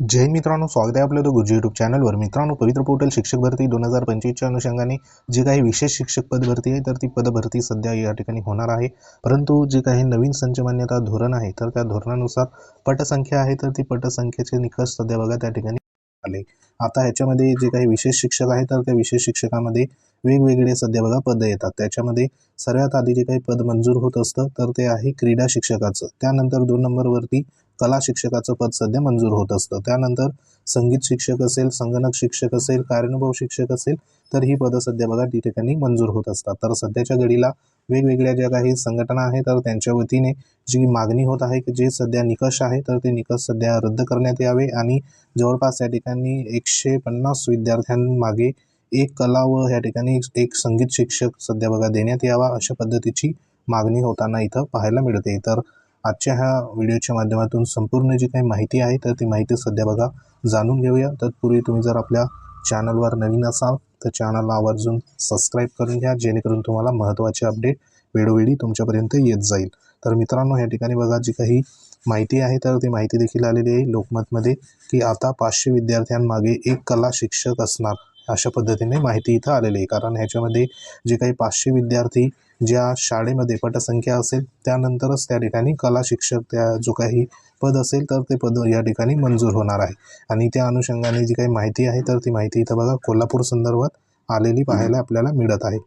जय मित्रांनो स्वागत आहे आपलं गुरुजी यूट्यूब चॅनलवर मित्रांनो पवित्र पोर्टल शिक्षक भरती दोन हजार पंचवीसच्या अनुषंगाने जे काही विशेष शिक्षक पद भरती आहे तर ती पद भरती सध्या या ठिकाणी होणार आहे. परंतु जे काही नवीन संचमान्यता धोरण आहे तर त्या धोरणानुसार पटसंख्या आहे तर ती पटसंख्येचे निकष सध्या बघा त्या ठिकाणी आले. आता ह्याच्यामध्ये जे काही विशेष शिक्षक आहे तर त्या विशेष शिक्षकामध्ये वेगवेगळे सध्या बघा पद येतात. त्याच्यामध्ये सर्वात आधी जे काही पद मंजूर होत असतं तर ते आहे क्रीडा शिक्षकाचं. त्यानंतर दोन नंबरवरती कला शिक्षकाचं पद सध्या मंजूर होत असतं. त्यानंतर संगीत शिक्षक असेल संगणक शिक्षक असेल कार्यानुभव शिक्षक असेल तर ही पदं सध्या बघा ती ठिकाणी मंजूर होत असतात. तर सध्याच्या घडीला वेगवेगळ्या ज्या काही संघटना आहेत तर त्यांच्या वतीने जी मागणी होत आहे की जे सध्या निकष आहे तर ते निकष सध्या रद्द करण्यात यावे आणि जवळपास या ठिकाणी एकशे पन्नास विद्यार्थ्यांमागे एक कला व या ठिकाणी एक संगीत शिक्षक सध्या बघा देण्यात यावा अशा पद्धतीची मागणी होताना इथं पाहायला मिळते. तर आजच्या ह्या व्हिडिओच्या माध्यमातून संपूर्ण जी काही माहिती आहे तर ती माहिती सध्या बघा जाणून घेऊया. तत्पूर्वी तुम्ही जर आपल्या चॅनलवर नवीन असाल तर चॅनलला आवर्जून सबस्क्राईब करून घ्या जेणेकरून तुम्हाला महत्त्वाचे अपडेट वेळोवेळी तुमच्यापर्यंत येत जाईल. तर मित्रांनो या ठिकाणी बघा जी काही माहिती आहे तर ती माहिती देखील आलेली आहे लोकमतमध्ये की आता पाचशे विद्यार्थ्यांमागे एक कला शिक्षक असणार अशा पद्धतीने माहिती इथं आलेली आहे. कारण ह्याच्यामध्ये जे काही पाचशे विद्यार्थी ज्या शाळेमध्ये पटसंख्या असेल त्यानंतरच त्या ठिकाणी कला शिक्षक त्या जो काही पद असेल तर ते पद या ठिकाणी मंजूर होणार आहे. आणि त्या अनुषंगाने जी काही माहिती आहे तर ती माहिती इथं बघा कोल्हापूर संदर्भात आलेली पाहायला आपल्याला मिळत आहे.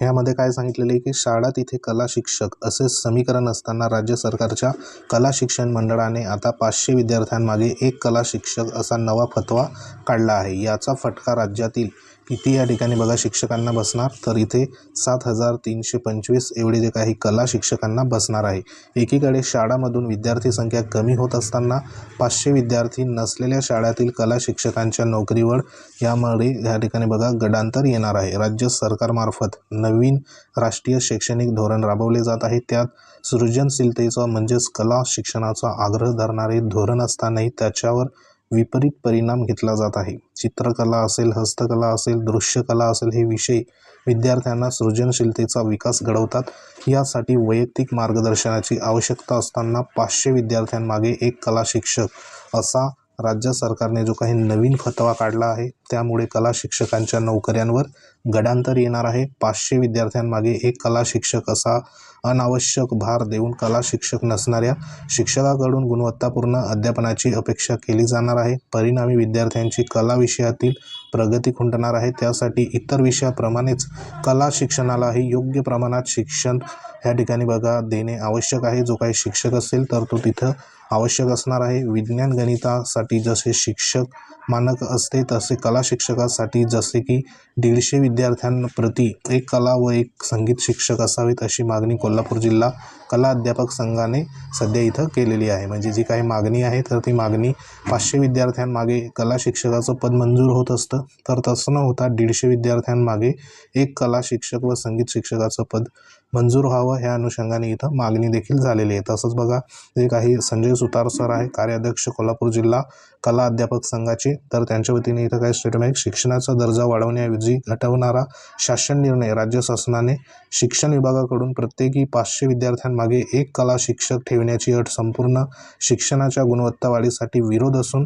ह्यामध्ये काय सांगितलेलं आहे की शाळा तिथे कला शिक्षक असे समीकरण असताना राज्य सरकारच्या कला शिक्षण मंडळाने आता पाचशे विद्यार्थ्यांमागे एक कला शिक्षक असा नवा फतवा काढला आहे. याचा फटका राज्यातील किती या ठिकाणी बघा शिक्षकांना बसणार. तर इथे सात हजार तीनशे पंचवीस एवढे जे काही कला शिक्षकांना बसणार आहे. एकीकडे शाळामधून विद्यार्थी संख्या कमी होत असताना पाचशे विद्यार्थी नसलेल्या शाळातील कला शिक्षकांच्या नोकरीवर यामुळे या ठिकाणी बघा गडांतर येणार आहे. राज्य सरकारमार्फत नवीन राष्ट्रीय शैक्षणिक धोरण राबवले जात आहे. त्यात सृजनशीलतेचा म्हणजेच कला शिक्षणाचा आग्रह धरणारे धोरण असतानाही त्याच्यावर विपरीत परिणाम घेतला जात आहे. चित्रकला असेल हस्तकला असेल दृश्यकला असेल हे विषय विद्यार्थ्यांना सृजनशीलतेचा विकास घडवतात. यासाठी वैयक्तिक मार्गदर्शनाची आवश्यकता असताना पाचशे विद्यार्थ्यांमागे एक कला शिक्षक असा राज्य सरकारने जो काही नवीन फतवा काढला आहे त्यामुळे कला शिक्षकांच्या नोकऱ्यांवर गडांतर येणार आहे. पाचशे विद्यार्थ्यांमागे एक कला शिक्षक असा अनावश्यक भार देऊन कला शिक्षक नसणाऱ्या शिक्षकाकडून गुणवत्तापूर्ण अध्यापनाची अपेक्षा केली जाणार आहे. परिणामी विद्यार्थ्यांची कला विषयातील प्रगती खुंटणार आहे. त्यासाठी इतर विषयाप्रमाणेच कला शिक्षणालाही योग्य प्रमाणात शिक्षण ह्या ठिकाणी बघा देणे आवश्यक आहे. जो काही शिक्षक असेल तर तो तिथं आवश्यक असणार आहे. विज्ञान गणितासाठी जसे शिक्षक मानक असते तसे कला शिक्षकासाठी जसे की दीडशे विद्यार्थ्यांप्रती एक कला व एक संगीत शिक्षक असावेत अशी मागणी कोल्हापूर जिल्हा कला अध्यापक संघाने सध्या इथं केलेली आहे. म्हणजे जी काही मागणी आहे तर ती मागणी पाचशे विद्यार्थ्यांमागे कला शिक्षकाचं पद मंजूर होत असतं. तर तसं न होता दीडशे विद्यार्थ्यांमागे एक कला शिक्षक व संगीत शिक्षकाचं पद मंजूर व्हावं ह्या अनुषंगाने इथं मागणी देखील झालेली आहे. तसंच बघा जे काही संजय सुतार सर आहे कार्याध्यक्ष कोल्हापूर जिल्हा कला अध्यापक संघाचे तर त्यांच्या वतीने इथं काय स्टेटमेंट शिक्षणाचा दर्जा वाढवण्याऐवजी घटवणारा शासन निर्णय राज्य शासनाने शिक्षण विभागाकडून प्रत्येकी पाचशे विद्यार्थ्यांमागे एक कला शिक्षक ठेवण्याची अट संपूर्ण शिक्षणाच्या गुणवत्ता वाढीसाठी विरोध असून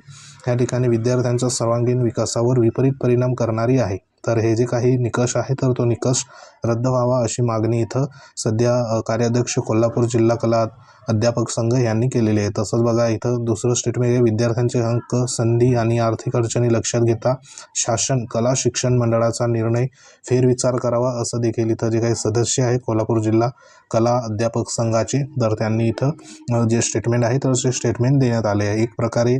या ठिकाणी विद्यार्थ्यांच्या सर्वांगीण विकासावर विपरीत परिणाम करणारी आहे. तर हे जे काही निकष आहे तर तो निकष रद्द व्हावा अशी मागणी इथं सध्या कार्याध्यक्ष कोल्हापूर जिल्हा कला अध्यापक संघ यांनी केलेली आहे. तसंच बघा इथं दुसरं स्टेटमेंट आहे. विद्यार्थ्यांचे अंक संधी आणि आर्थिक अडचणी लक्षात घेता शासन कला शिक्षण मंडळाचा निर्णय फेरविचार करावा असं देखील इथं जे काही सदस्य आहे कोल्हापूर जिल्हा कला अध्यापक संघाचे तर त्यांनी इथं जे स्टेटमेंट आहे तर ते स्टेटमेंट देण्यात आले आहे. एक प्रकारे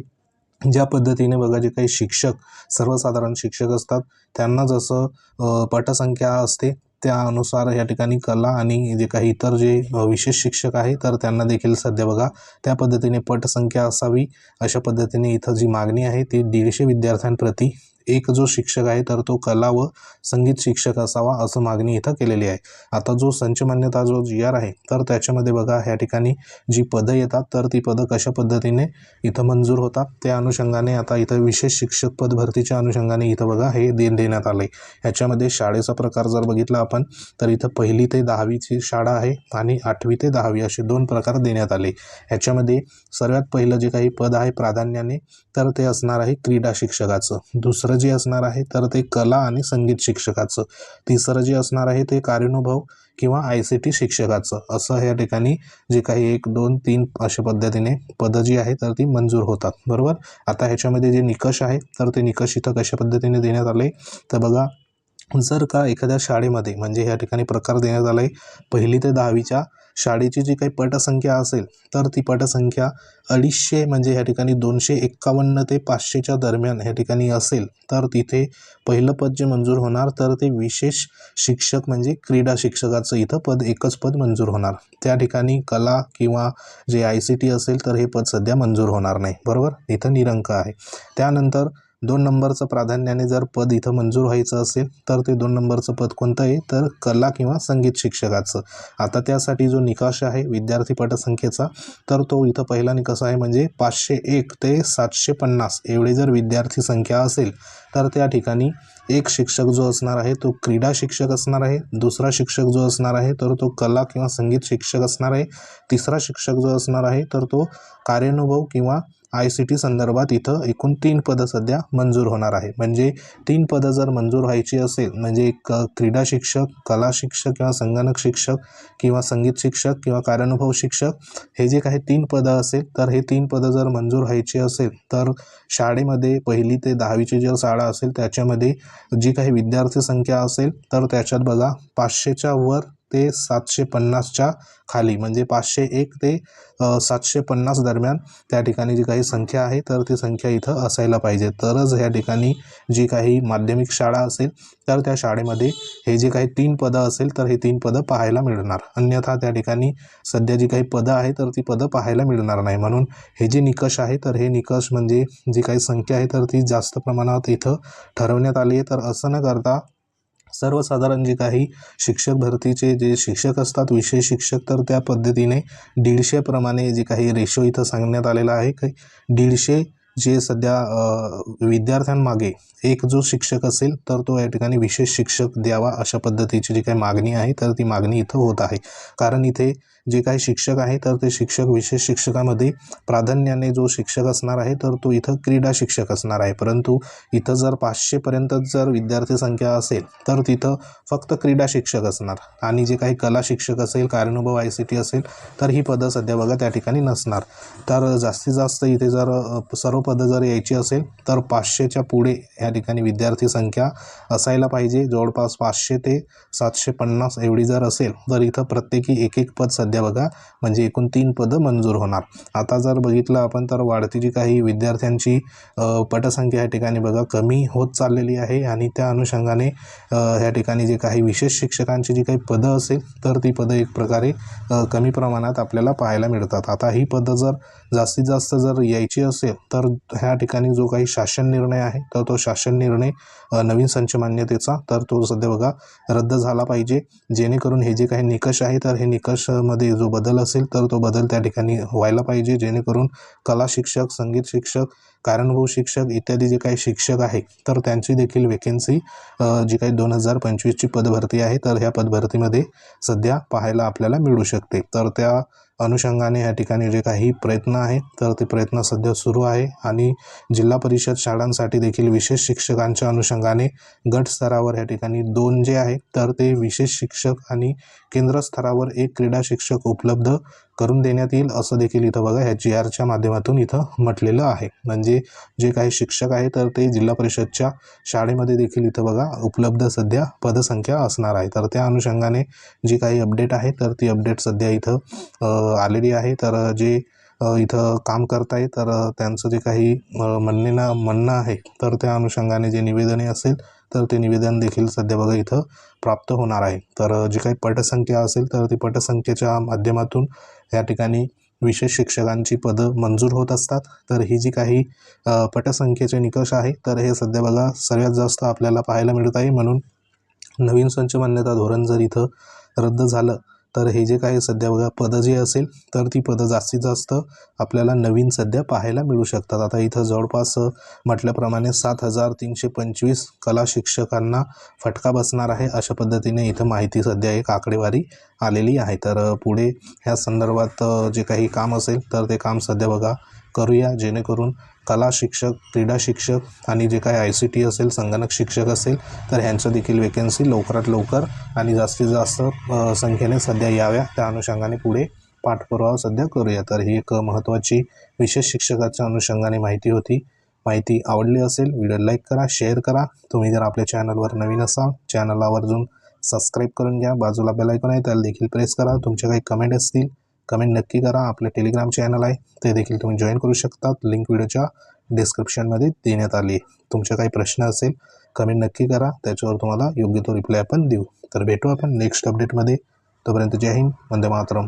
ज्या पद्धतीने बघा जे काही शिक्षक सर्वसाधारण शिक्षक असतात त्यांना जसं पटसंख्या असते त्यानुसार या ठिकाणी कला आणि जे काही इतर जे विशेष शिक्षक आहे तर त्यांना देखील सध्या बघा त्या पद्धतीने पटसंख्या असावी अशा पद्धतीने इथं जी मागणी आहे ती दीडशे विद्यार्थ्यांप्रती एक जो शिक्षक आहे तर तो कला व संगीत शिक्षक असावा असं मागणी इथं केलेली आहे. आता जो संच मान्यता जो जी आर आहे तर त्याच्यामध्ये बघा ह्या ठिकाणी जी पदं येतात तर ती पदं कशा पद्धतीने इथं मंजूर होतात त्या अनुषंगाने आता इथं विशेष शिक्षक पद भरतीच्या अनुषंगाने इथं बघा हे दे देण्यात आलं आहे ह्याच्यामध्ये शाळेचा प्रकार जर बघितला आपण तर इथं पहिली ते दहावीची शाळा आहे आणि आठवी ते दहावी असे दोन प्रकार देण्यात आले. ह्याच्यामध्ये सर्वात पहिलं जे काही पद आहे प्राधान्याने तर ते असणार आहे क्रीडा शिक्षकाचं. दुसरं जे असणार आहे तर ते कला आणि संगीत शिक्षकाचं. तिसरं जे असणार आहे ते कार्यानुभव किंवा आय सी टी शिक्षकाचं. असं या ठिकाणी जे काही एक दोन तीन अशा पद्धतीने पदं जी आहे तर ती मंजूर होतात. बरोबर? आता ह्याच्यामध्ये जे निकष आहे तर ते निकष इथं कशा पद्धतीने देण्यात आले? तर बघा जर का एखाद्या शाळेमध्ये म्हणजे ह्या ठिकाणी प्रकार देण्यात आला आहे पहिली ते दहावीच्या शाळेची जी काही पटसंख्या असेल तर ती पटसंख्या अडीचशे म्हणजे ह्या ठिकाणी दोनशे एक्कावन्न ते पाचशेच्या दरम्यान ह्या ठिकाणी असेल तर तिथे पहिलं पद जे मंजूर होणार तर ते विशेष शिक्षक म्हणजे क्रीडा शिक्षकाचं इथं पद एकच पद मंजूर होणार. त्या ठिकाणी कला किंवा जे आय सी टी असेल तर हे पद सध्या मंजूर होणार नाही. बरोबर? इथं निरंक आहे. त्यानंतर दोन नंबरचं प्राधान्याने जर पद इथं मंजूर व्हायचं असेल तर ते दोन नंबरचं पद कोणतं आहे? तर कला किंवा संगीत शिक्षकाचं. आता त्यासाठी जो निकष आहे विद्यार्थी पटसंख्येचा तर तो इथं पहिला निकष आहे? म्हणजे पाचशे एक ते सातशे पन्नास एवढी जर विद्यार्थी संख्या असेल तर त्या ठिकाणी एक शिक्षक जो असणार आहे तो क्रीडा शिक्षक असणार आहे. दुसरा शिक्षक जो असणार आहे तर तो कला किंवा संगीत शिक्षक असणार आहे. तिसरा शिक्षक जो असणार आहे तर तो कार्यानुभव किंवा आय सी टी संदर्भात इथं एकूण तीन पदं सध्या मंजूर होणार आहे. म्हणजे तीन पदं जर मंजूर व्हायची असेल म्हणजे एक क्रीडा शिक्षक कला शिक्षक किंवा संगणक शिक्षक किंवा संगीत शिक्षक किंवा कार्यानुभव शिक्षक हे जे काही तीन पदं असेल तर हे तीन पदं जर मंजूर व्हायची असेल तर शाळेमध्ये पहिली ते दहावीची जर शाळा असेल त्याच्यामध्ये जी काही विद्यार्थी संख्या असेल तर त्याच्यात बघा पाचशेच्या वर ते सातशे पन्नासच्या खाली म्हणजे पाचशे एक ते सातशे पन्नास दरम्यान त्या ठिकाणी जी काही संख्या आहे तर ती संख्या इथं असायला पाहिजे. तरच ह्या ठिकाणी जी काही माध्यमिक शाळा असेल तर त्या शाळेमध्ये हे जे काही तीन पदं असेल तर हे तीन पदं पाहायला मिळणार. अन्यथा त्या ठिकाणी सध्या जी काही पदं आहे तर ती पदं पाहायला मिळणार नाही. म्हणून हे जे निकष आहे तर हे निकष म्हणजे जी काही संख्या आहे तर ती जास्त प्रमाणात इथं ठरवण्यात आली आहे. तर असं न करता सर्वसाधारण जे काही शिक्षक भरतीचे जे शिक्षक असतात विषय शिक्षक तर त्या पद्धतीने दीडशेप्रमाणे जे काही रेशो इथं सांगण्यात आलेला आहे. काही दीडशे जे सध्या विद्यार्थ्यांमागे एक जो शिक्षक असेल तर तो या ठिकाणी विशेष शिक्षक द्यावा अशा पद्धतीची जी काही मागणी आहे तर ती मागणी इथं होत आहे. कारण इथे जे काही शिक्षक आहे तर ते शिक्षक विशेष शिक्षकामध्ये प्राधान्याने जो शिक्षक असणार आहे तर तो इथं क्रीडा शिक्षक असणार आहे. परंतु इथं जर पाचशेपर्यंत जर विद्यार्थी संख्या असेल तर तिथं फक्त क्रीडा शिक्षक असणार. आणि जे काही कला शिक्षक असेल कार्यानुभव आय सी टी असेल तर ही पदं सध्या बघा त्या ठिकाणी नसणार. तर जास्तीत जास्त इथे जर सर्व पदं जर यायची असेल तर पाचशेच्या पुढे या ठिकाणी विद्यार्थी संख्या असायला पाहिजे. जवळपास पाचशे ते सातशे पन्नास एवढी जर असेल तर इथं प्रत्येकी एक एक पद सध्या बघा म्हणजे एकूण तीन पदं मंजूर होणार. आता जर बघितलं आपण तर वाढती जी काही विद्यार्थ्यांची पटसंख्या या ठिकाणी बघा कमी होत चाललेली आहे. आणि त्या अनुषंगाने ह्या या ठिकाणी जे काही विशेष शिक्षकांची जी काही पदं असेल तर ती पदं एक प्रकारे कमी प्रमाणात आपल्याला पाहायला मिळतात. आता ही पदं जर जास्तीत जास्त जर यायची असेल तर ह्या ठिकाणी जो काही शासन निर्णय आहे तर तो शासन निर्णय नवीन संच मान्यतेचा. तर तो सध्या बघा रद्द झाला पाहिजे. जेणेकरून हे जे काही निकष आहे तर हे निकषमध्ये जो बदल असेल तर तो बदल त्या ठिकाणी व्हायला पाहिजे. जेणेकरून कला शिक्षक संगीत शिक्षक कार्यानुभव शिक्षक इत्यादी जे काही शिक्षक आहे तर त्यांची देखील वेकेन्सी जी काही दोन हजार पंचवीसची पदभरती आहे तर ह्या पदभरतीमध्ये सध्या पाहायला आपल्याला मिळू शकते. तर त्या अनुषंगाने या ठिकाणी जे काही प्रयत्न आहेत तर ते प्रयत्न सध्या सुरू आहे आणि जिल्हा परिषद शाळांसाठी देखील विशेष शिक्षकांच्या अनुषंगाने गट स्तरावर या ठिकाणी दोन जे आहे तर ते विशेष शिक्षक आणि केंद्र स्तरावर एक क्रीडा शिक्षक उपलब्ध करून देण्यात येईल असं देखील इथं बघा ह्या जी आरच्या माध्यमातून इथं म्हटलेलं आहे. म्हणजे जे काही शिक्षक आहे तर ते जिल्हा परिषदच्या शाळेमध्ये देखील इथं बघा उपलब्ध सध्या पदसंख्या असणार आहे. तर त्या अनुषंगाने जी काही अपडेट आहे तर ती अपडेट सध्या इथं आलेली आहे. तर जे इथं काम करताय तर त्यांचं जे काही म्हणणे ना म्हणणं आहे तर त्या अनुषंगाने जे निवेदने असेल तर ते निवेदन देखील सध्या बघा इथं प्राप्त होणार आहे. तर जी काही पटसंख्या असेल तर ती पटसंख्येच्या माध्यमातून या ठिकाणी विशेष शिक्षकांची पदं मंजूर होत असतात. तर ही जी काही पटसंख्येचे निकष आहे तर हे सध्या बघा सगळ्यात जास्त आपल्याला पाहायला मिळत आहे. म्हणून नवीन संच मान्यता धोरण जर इथं रद्द झालं तर हे जे काही सध्या बघा पदं जी असेल तर ती पदं जास्तीत जास्त आपल्याला नवीन सध्या पाहायला मिळू शकतात. आता इथं जवळपास म्हटल्याप्रमाणे सात हजार तीनशे पंचवीस कला शिक्षकांना फटका बसणार आहे अशा पद्धतीने इथं माहिती सध्या एक आकडेवारी आलेली आहे. तर पुढे ह्या संदर्भात जे काही काम असेल तर ते काम सध्या बघा करूया जेणेकरून कला शिक्षक क्रीडा शिक्षक आणि जे काही आय सी टी असेल संगणक शिक्षक असेल तर ह्यांचं देखील वेकेन्सी लवकरात लवकर आणि जास्तीत जास्त संख्येने सध्या याव्या. त्या अनुषंगाने पुढे पाठपुरावा सध्या करूया. तर ही एक महत्त्वाची विशेष शिक्षकाच्या अनुषंगाने माहिती होती. माहिती आवडली असेल व्हिडिओ लाईक करा शेअर करा. तुम्ही जर आपल्या चॅनलवर नवीन असाल चॅनलला आवर्जून सबस्क्राईब करून घ्या. बाजूला बेल आहे त्याला देखील प्रेस करा. तुमचे काही कमेंट असतील कमेंट नक्की करा. आपलं टेलिग्राम चॅनल आहे. ते देखील तुम्ही जॉईन करू शकतात. लिंक व्हिडिओच्या डिस्क्रिप्शनमध्ये देण्यात आली. आहे तुमचे काही प्रश्न असेल कमेंट नक्की करा. त्याच्यावर तुम्हाला योग्य तो रिप्लाय आपण देऊ. तर भेटू आपण नेक्स्ट अपडेटमध्ये तोपर्यंत जय हिंद. वंदे मातरम.